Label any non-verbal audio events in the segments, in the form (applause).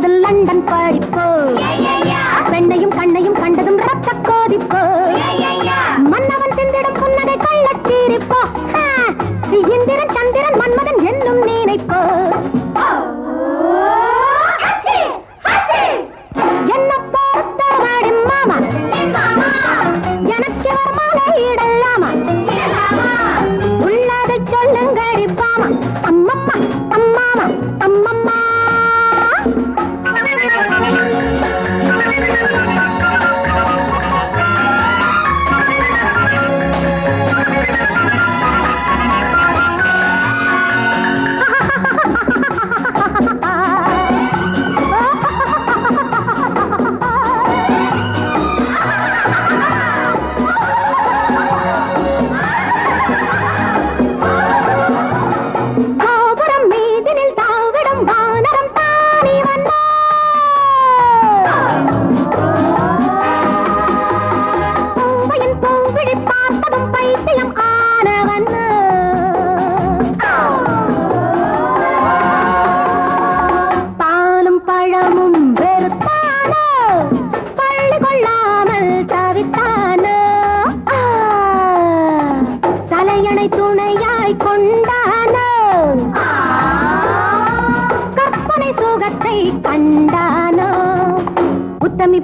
சட்டமும் லண்டன் படிப்பு.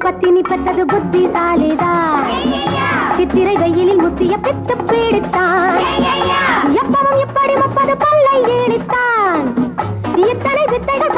பத்தினி பெற்றது புத்திசாலிதா. சித்திரை வெயிலில் முத்திய பித்து பீடித்தான். எப்பவும் இப்படி முப்பது பல்லை ஈடித்தான் இத்தனை வித்தைகள்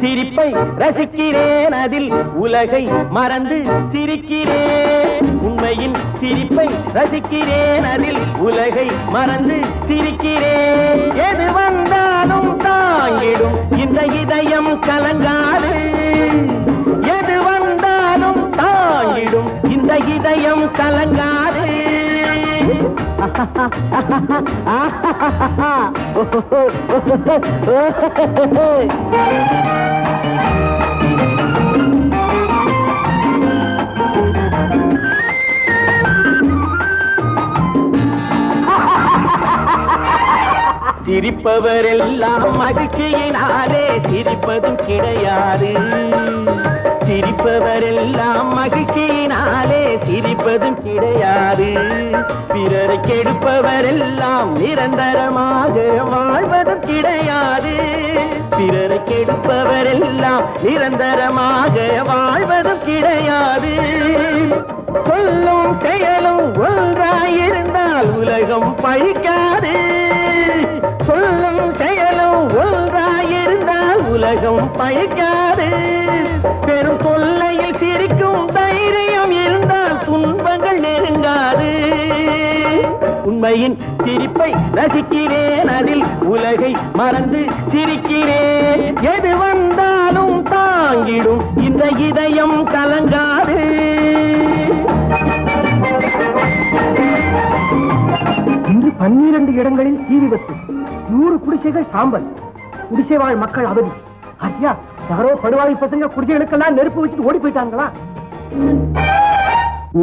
சிரிப்பை ரசிக்கிறேன் அதில் உலகை மறந்து சிரிக்கிறேன். உண்மையின் சிரிப்பை ரசிக்கிறேன் அதில் உலகை மறந்து சிரிக்கிறேன். எது வந்தாலும் தாங்கிடும் இந்த இதயம் கலங்காது. சிரிப்பவரெல்லாம் மகிழ்ச்சியினாலே சிரிப்பதும் கிடையாது. சிரிப்பவரெல்லாம் மகிழ்ச்சியினாலே சிரிப்பதும் கிடையாது. பிறரை கெடுப்பவரெல்லாம் நிரந்தரமாக வாழ்வதும் கிடையாது. பிறரை கெடுப்பவரெல்லாம் நிரந்தரமாக வாழ்வதும் கிடையாது. சொல்லும் செயலும் ஒன்றாயிருந்தால் உலகம் பழிக்காது. சொல்லும் செயலும் ஒன்றாயிருந்தால் உலகம் பழிக்காது. பெரும் கொல்லையில் சிரிக்கும் தைரியம் இருந்தால் துன்பங்கள் நெருங்காது. உண்மையின் சிரிப்பை ரசிக்கிறேன் அதில் உலகை மறந்து சிரிக்கிறேன். எது வந்தாலும் தாங்கிடும் இந்த இதயம் கலங்காது. இன்று பன்னிரண்டு இடங்களில் தீ விபத்து நூறு குடிசைகள் சாம்பல் குடிசை வாழ் மக்கள் அவதி. ஐயா யாரோ படுவாய் பசங்க குடிகளுக்கெல்லாம் நெருப்பு வச்சுட்டு ஓடி போயிட்டாங்களா?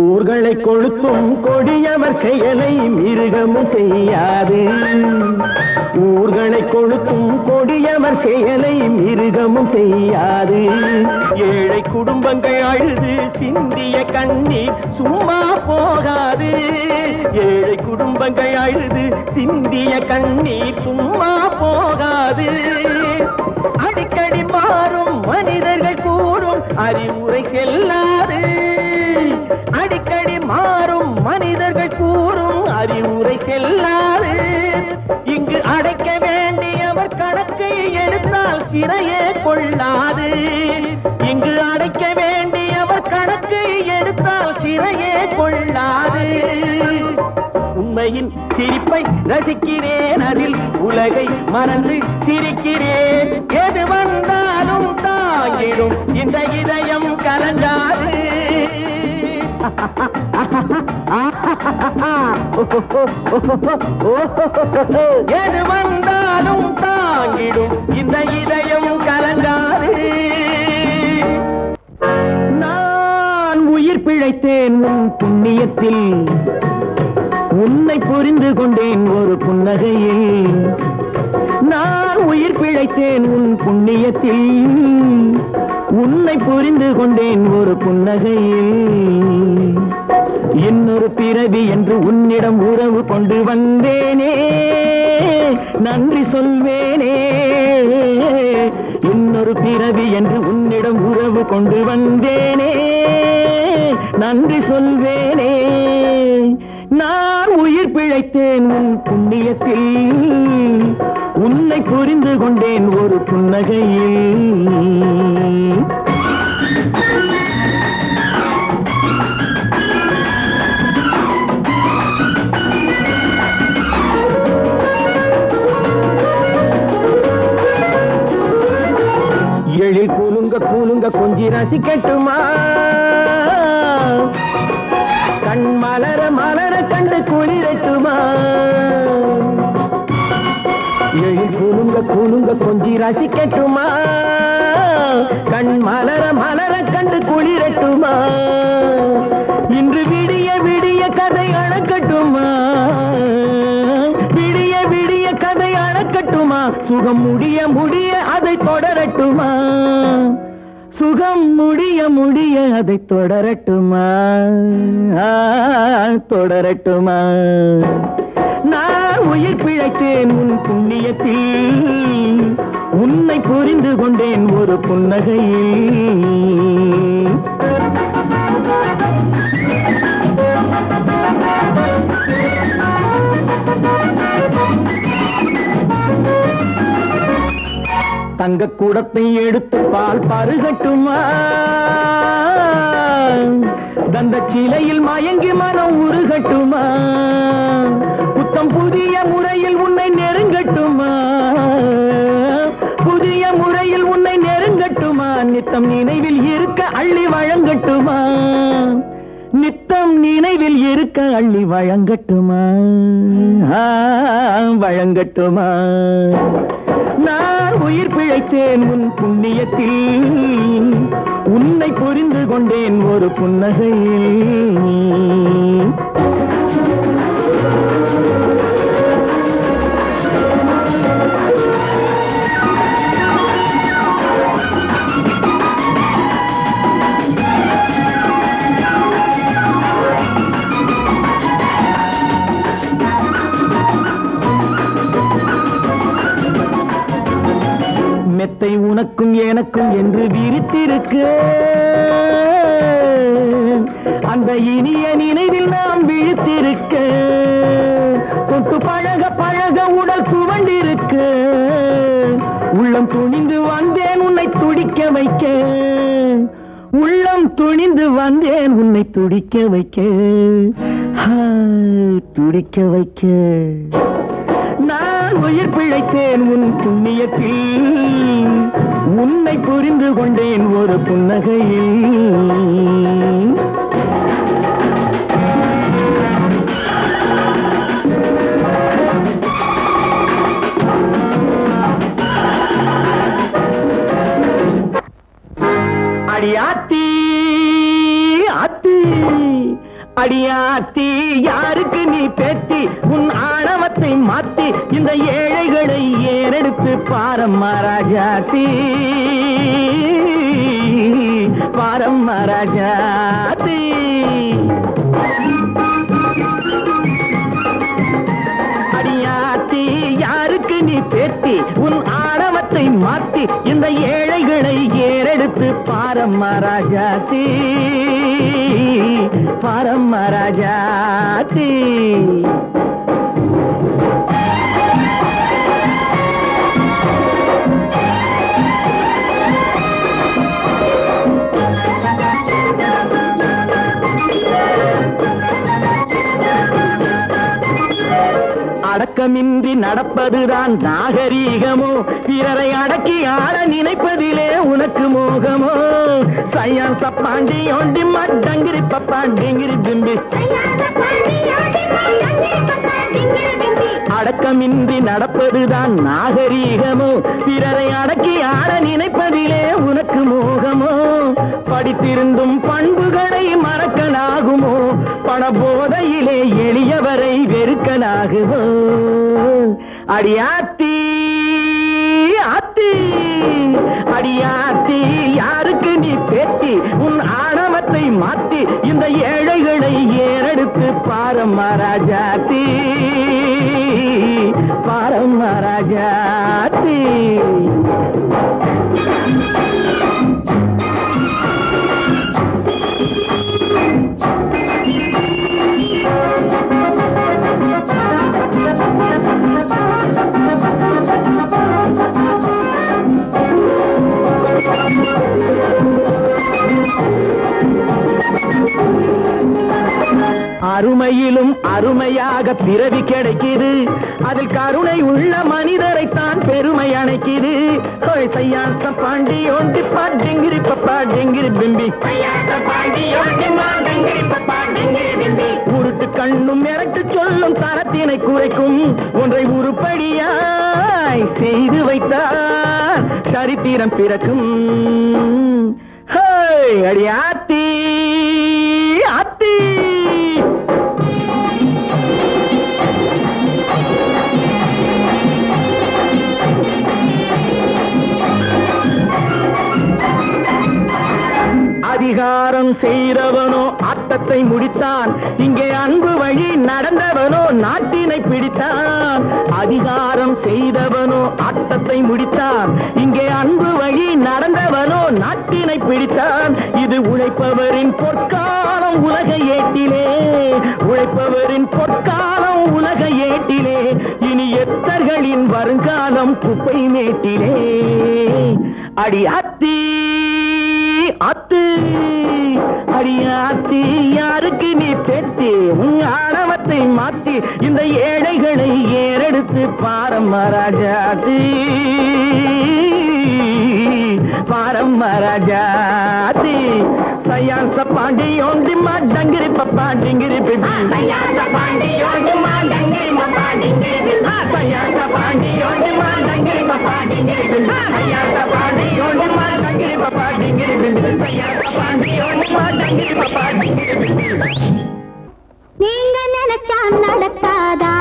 ஊர்களை கொளுத்தும் கொடியவர் செயலை மிருகமும் செய்யாது. ஊர்களை கொழுக்கும் கொடியவர் செயலை மிருகமும் செய்யாது. ஏழை குடும்பங்கள் அழுது சிந்திய கண்ணீர் சும்மா போகாது. ஏழை குடும்பங்கள் அழுது சிந்திய கண்ணீர் சும்மா போகாது. அடிக்கடி மாறும் மனிதர்கள் கூறும் அறிவுரை செல்லாது. அடிக்கடி மாறும் மனிதர்கள் சிறையே கொள்ளாது. இங்கு அடைக்க வேண்டியவர் கணக்கை எடுத்தால் சிறையே கொள்ளாது. உண்மையின் சிரிப்பை ரசிக்கிறேன் அதில் உலகை மறந்து சிரிக்கிறேன். எது வந்தாலும் தாங்கிடும் இந்த இதயம் கலங்காது. (laughs) எது வந்தாலும் தாங்கிடும் இந்த இதயம் கலங்காது. நான் உயிர் பிழைத்தேன் உன் புண்ணியத்தில். உன்னை புரிந்து கொண்டேன் ஒரு புன்னகையில். நான் உயிர் பிழைத்தேன் உன் புண்ணியத்தில். உன்னை புரிந்து கொண்டேன் ஒரு புன்னகையில். இன்னொரு பிறவி என்று உன்னிடம் உறவு கொண்டு வந்தேனே. நன்றி சொல்வேனே. இன்னொரு பிறவி என்று உன்னிடம் உறவு கொண்டு வந்தேனே. நன்றி சொல்வேனே. நான் உயிர் பிழைத்தேன் உன் புண்ணியத்தில். உன்னை புரிந்து கொண்டேன் ஒரு புன்னகையில். கொஞ்சி ரசிக்கட்டுமா? கண் மலர மலர கண்டு குளிரட்டுமா? எழில் குலுங்க குலுங்க கொஞ்சி ரசிக்கட்டுமா? கண் மலர மலர கண்டு குளிரட்டுமா? இன்று விடிய விடிய கதை அணக்கட்டுமா? விடிய விடிய கதை அணக்கட்டுமா? சுகம் முடிய முடிய அதை தொடரட்டுமா? சுகம் முடிய முடிய அதை தொடரட்டுமா? தொடரட்டுமா? நான் உயிர் பிழைத்தேன் உன் புண்ணியத்தில். உன்னை புரிந்து கொண்டேன் ஒரு புன்னகையில். Thank you. தங்க கூடத்தை எடுத்து பால் பருகட்டுமா? தந்த சிலையில் மயங்கி மனம் உருகட்டுமா? புத்தம் புதிய முறையில் உன்னை நெருங்கட்டுமா? புதிய முறையில் உன்னை நெருங்கட்டுமா? நித்தம் நினைவில் இருக்க அள்ளி வழங்கட்டுமா? நித்தம் நினைவில் இருக்க அள்ளி வழங்கட்டுமா? வழங்கட்டுமா? நான் உயிர் பிழைத்தேன் உன் புண்ணியத்தில். உன்னை புரிந்து கொண்டேன் ஒரு புன்னகையில். எனக்கும் என்று விரித்திருக்கு. அந்த இனிய நினைவில் நாம் விழித்திருக்க. தொட்டு பழக பழக உடல் துவண்டிருக்கு. உள்ளம் துணிந்து வந்தேன் உன்னை துடிக்க வைக்க உள்ளம் துணிந்து வந்தேன் உன்னை துடிக்க வைக்க துடிக்க வைக்க நான் உயிர் பிழைத்தேன் உன் புண்ணியத்தில். உன்னை புரிந்து கொண்டேன் ஒரு புன்னகையில். அடியாத்தி யாருக்கு நீ பேத்தி? உன் ஆணவத்தை மாத்தி இந்த ஏழைகளை ஏறெடுத்து பாரம்மா ராஜாத்தி. பாரம்மா ராஜாத்தி. அடியாத்தி யாருக்கு நீ பேத்தி? உன் ஆணவத்தை மாத்தி இந்த ஏழைகளை ஏறெடுத்து பாரம்மா ராஜாத்தி. பாரம்மா ராஜாத்தி அடக்கமின்றி நடப்பதுதான் நாகரீகமோ? பிறரை அடக்கி ஆட நினைப்பதிலே உனக்கு மோகமோ? சையான் சப்பாண்டி ஒண்டி மட்டங்கிரி பப்பாண்டிங்கிரி பிம்பி. அடக்கமின்றி நடப்பதுதான் நாகரீகமோ? பிறரை அடக்கி ஆட நினைப்பதிலே உனக்கு மோகமோ? படித்திருந்தும் பண்புகளை மறக்கலாகுமோ? பண போதையிலே எளியவரை வெறுக்கலாகுமோ? அடியாத்தி அத்தி அடியாத்தி. யாருக்கு நீ பேத்தி உன் ஆணவத்தை மாத்தி இந்த ஏழைகளை ஏறெடுத்து பாரம்மா ராஜாத்தி. பாரம்மா ராஜாத்தி. அருமையாக பிறவி கிடைக்குது. அதில் கருணை உள்ள மனிதரைத்தான் பெருமை அணைக்குது. சையாச பாண்டி ஒண்டி பா டெங்கிரி பப்பா டெங்கிரி பிம்பி. உருட்டு கண்ணும் மிரட்டு சொல்லும் தரத்தினை குறைக்கும். ஒன்றை உருப்படியாய் செய்து வைத்தார் சரித்திரம் பிறக்கும். ஹே அடி அதிகாரம் செய்தவனோ ஆட்டத்தை முடித்தான். இங்கே அன்பு வழி நடந்தவனோ நாட்டினை பிடித்தான். அதிகாரம் செய்தவனோ ஆட்டத்தை முடித்தான். இங்கே அன்பு வழி நடந்தவனோ நாட்டினை பிடித்தான். இது உழைப்பவரின் பொற்காலம் உலக ஏட்டிலே. உழைப்பவரின் பொற்காலம் உலக ஏட்டிலே. இனி எத்தர்களின் வருங்காலம் குப்பை மேட்டிலே. அடி அத்தி ஆத்து. அடியாத்தி யாருக்கு நீ பெத்தி உன் ஆணவத்தை மாத்தி இந்த ஏழைகளை ஏறெடுத்து பாரம்மா ராஜாத்தி. பாரம்மா ராஜாத்தி சையாச பாண்டி ஒண்டி மா டங்கிரி பப்பா டிங்கிரி பிபி சையாச பாண்டி ஒண்டி மா டங்கிரி பப்பா டிங்கிரி பிபி சையாச பாண்டி ஒண்டி மா டங்கிரி பப்பா டிங்கிரி பிபி சையாச பாண்டி ஒண்டி மா டங்கிரி பப்பா டிங்கிரி பிபி சையாச பாண்டி டங்கிரி பப்பா டிங்கிரி பிபி நீங்க நினைச்சா நடக்காதா?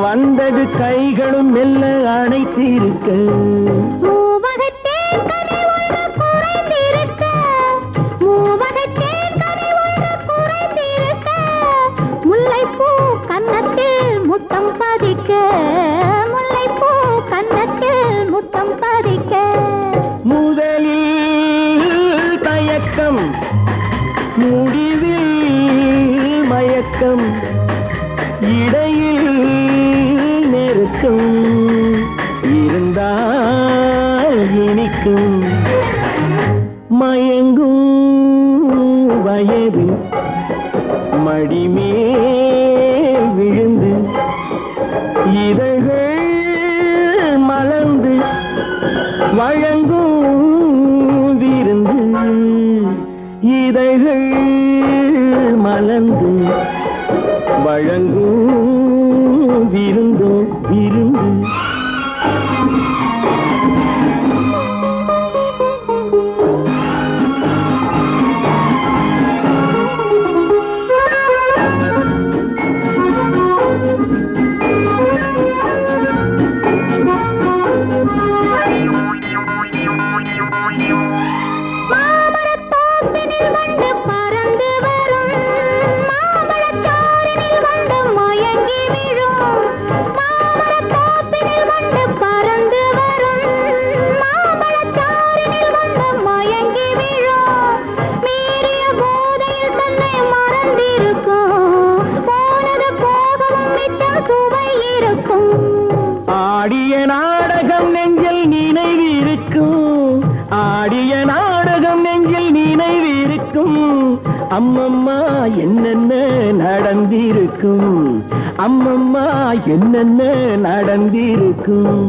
வந்தது கைகளும் மெல்ல அணைத்திருக்க. முத்தம் பதிக்க. முல்லைப்பூ கன்னத்தில் முத்தம் பதிக்க. முதலில் தயக்கம் முடிவில் மயக்கம். அடிமேல் விழுந்து இதழ்கள் மலர்ந்து வழங்கும் விருந்து இதழ்கள் மலர்ந்து வழங்கும் cool.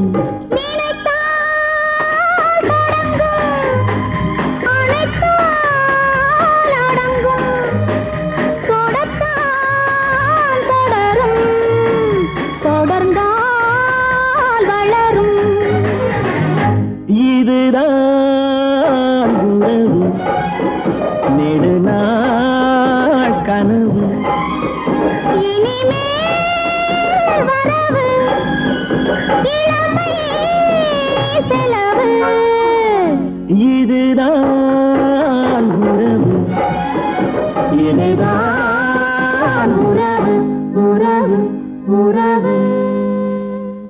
இதுதான் உறவு. இதுதான்